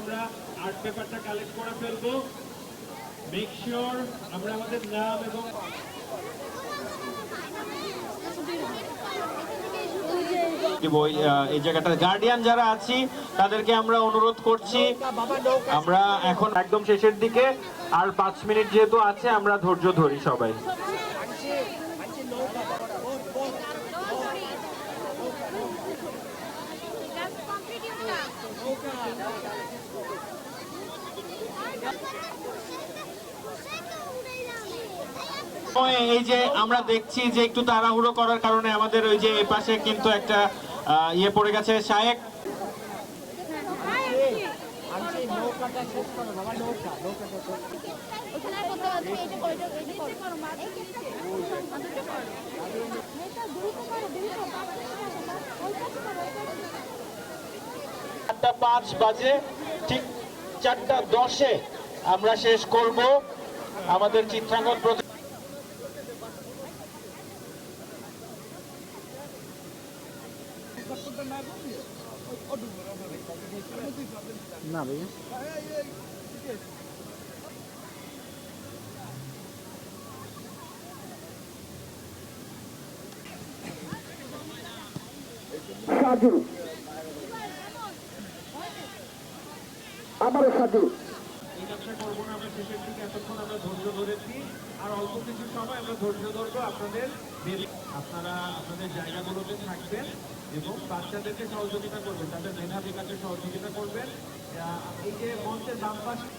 আমরা আর্ট পেপারটা কালেক্ট করে ফেলব। মেক শিওর আমরা আমাদের নাম এবং এই জায়গাটা গার্ডিয়ান যারা আছি, তাদেরকে আমরা অনুরোধ করছি। আমরা এখন একদম শেষের দিকে, আর পাঁচ মিনিট যেহেতু আছে, আমরা ধৈর্য ধরি সবাই। এই যে আমরা দেখছি যে একটু তাড়াহুড়ো করার কারণে আমাদের ওই যে পাশে কিন্তু একটা ইয়ে পড়ে গেছে, শায়েক। চারটা পাঁচ বাজে ঠিক চারটা দশে আমরা শেষ করব আমাদের চিত্রাঙ্কন না শেষের দিকে সাথে আর অল্প কিছু সময় আমরা ধৈর্য ধরবো আপনাদের দেরি- আপনারা আপনাদের থাকবেন এবং বাচ্চাদেরকে সহযোগিতা করবেন, তাদের মেধা বিকাশে সহযোগিতা করবেন। এই যে মঞ্চের বাম পাশে